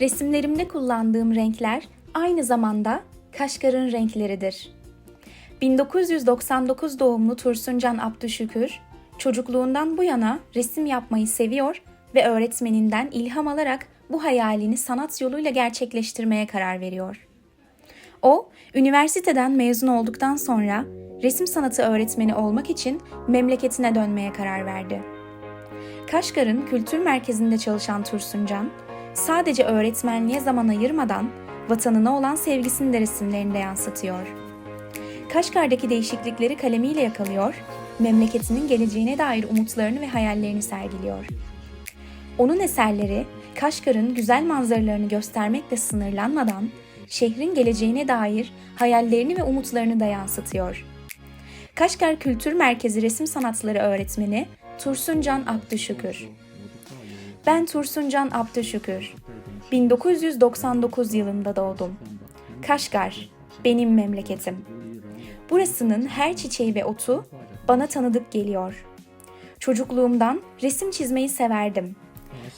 Resimlerimde kullandığım renkler aynı zamanda Kaşgar'ın renkleridir. 1999 doğumlu Tursuncan Abdüşükür, çocukluğundan bu yana resim yapmayı seviyor ve öğretmeninden ilham alarak bu hayalini sanat yoluyla gerçekleştirmeye karar veriyor. O, üniversiteden mezun olduktan sonra resim sanatı öğretmeni olmak için memleketine dönmeye karar verdi. Kaşgar'ın kültür merkezinde çalışan Tursuncan, sadece öğretmenliğe zaman ayırmadan vatanına olan sevgisini de resimlerinde yansıtıyor. Kaşgar'daki değişiklikleri kalemiyle yakalıyor, memleketinin geleceğine dair umutlarını ve hayallerini sergiliyor. Onun eserleri Kaşgar'ın güzel manzaralarını göstermekle sınırlanmadan şehrin geleceğine dair hayallerini ve umutlarını da yansıtıyor. Kaşgar Kültür Merkezi Resim Sanatları öğretmeni Tursuncan Abdüşükür. Ben Tursuncan Abdüşükür. 1999 yılında doğdum. Kaşgar, benim memleketim. Burasının her çiçeği ve otu bana tanıdık geliyor. Çocukluğumdan resim çizmeyi severdim.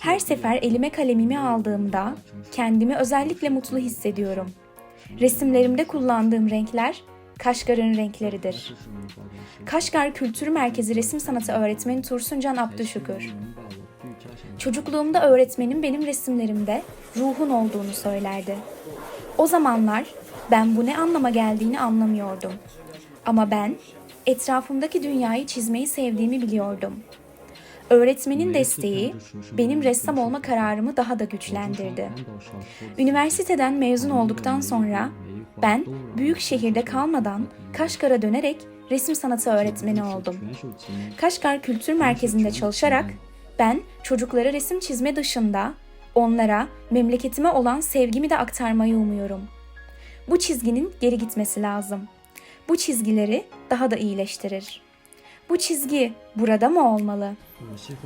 Her sefer elime kalemimi aldığımda kendimi özellikle mutlu hissediyorum. Resimlerimde kullandığım renkler Kaşgar'ın renkleridir. Kaşgar Kültür Merkezi Resim Sanatı Öğretmeni Tursuncan Abdüşükür. Çocukluğumda öğretmenim benim resimlerimde ruhun olduğunu söylerdi. O zamanlar ben bu ne anlama geldiğini anlamıyordum. Ama ben etrafımdaki dünyayı çizmeyi sevdiğimi biliyordum. Öğretmenin desteği benim ressam olma kararımı daha da güçlendirdi. Üniversiteden mezun olduktan sonra ben büyük şehirde kalmadan Kaşgar'a dönerek resim sanatı öğretmeni oldum. Kaşgar Kültür Merkezi'nde çalışarak ben çocuklara resim çizme dışında onlara memleketime olan sevgimi de aktarmayı umuyorum. Bu çizginin geri gitmesi lazım. Bu çizgileri daha da iyileştirir. Bu çizgi burada mı olmalı?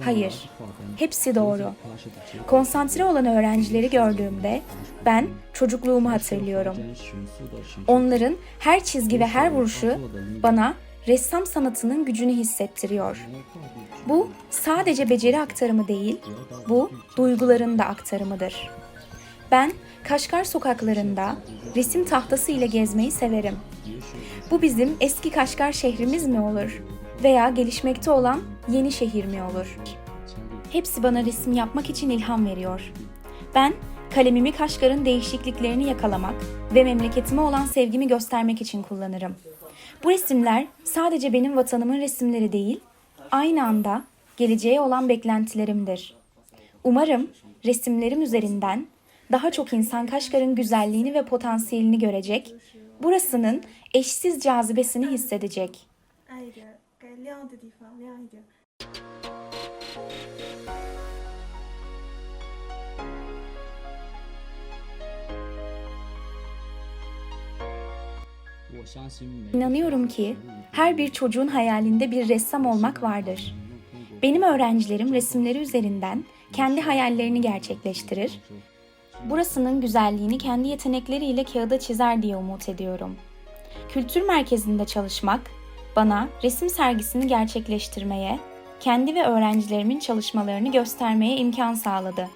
Hayır, hepsi doğru. Konsantre olan öğrencileri gördüğümde ben çocukluğumu hatırlıyorum. Onların her çizgi ve her vuruşu bana ressam sanatının gücünü hissettiriyor. Bu sadece beceri aktarımı değil, bu duyguların da aktarımıdır. Ben Kaşgar sokaklarında resim tahtası ile gezmeyi severim. Bu bizim eski Kaşgar şehrimiz mi olur? Veya gelişmekte olan yeni şehir mi olur? Hepsi bana resim yapmak için ilham veriyor. Ben kalemimi Kaşgar'ın değişikliklerini yakalamak ve memleketime olan sevgimi göstermek için kullanırım. Bu resimler sadece benim vatanımın resimleri değil, aynı anda geleceğe olan beklentilerimdir. Umarım resimlerim üzerinden daha çok insan Kaşgar'ın güzelliğini ve potansiyelini görecek, burasının eşsiz cazibesini hissedecek. 暗 İnanıyorum ki her bir çocuğun hayalinde bir ressam olmak vardır. Benim öğrencilerim resimleri üzerinden kendi hayallerini gerçekleştirir. Burasının güzelliğini kendi yetenekleriyle kağıda çizer diye umut ediyorum. Kültür merkezinde çalışmak bana resim sergisini gerçekleştirmeye, kendi ve öğrencilerimin çalışmalarını göstermeye imkan sağladı.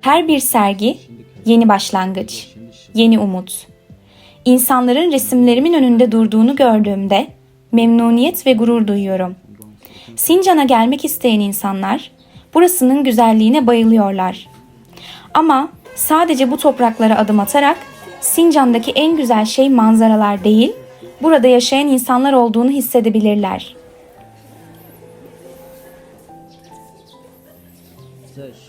Her bir sergi yeni başlangıç, yeni umut. İnsanların resimlerimin önünde durduğunu gördüğümde memnuniyet ve gurur duyuyorum. Sincan'a gelmek isteyen insanlar burasının güzelliğine bayılıyorlar. Ama sadece bu topraklara adım atarak Sincan'daki en güzel şey manzaralar değil, burada yaşayan insanlar olduğunu hissedebilirler.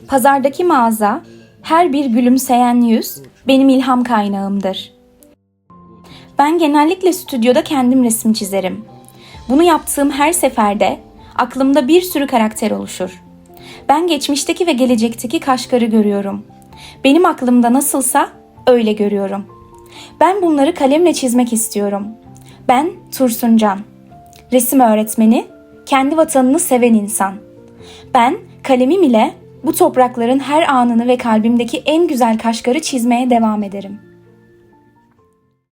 Pazardaki mağaza, her bir gülümseyen yüz benim ilham kaynağımdır. Ben genellikle stüdyoda kendim resim çizerim. Bunu yaptığım her seferde aklımda bir sürü karakter oluşur. Ben geçmişteki ve gelecekteki Kaşgar'ı görüyorum. Benim aklımda nasılsa öyle görüyorum. Ben bunları kalemle çizmek istiyorum. Ben Tursuncan. Resim öğretmeni, kendi vatanını seven insan. Ben kalemim ile bu toprakların her anını ve kalbimdeki en güzel kaşgarı çizmeye devam ederim.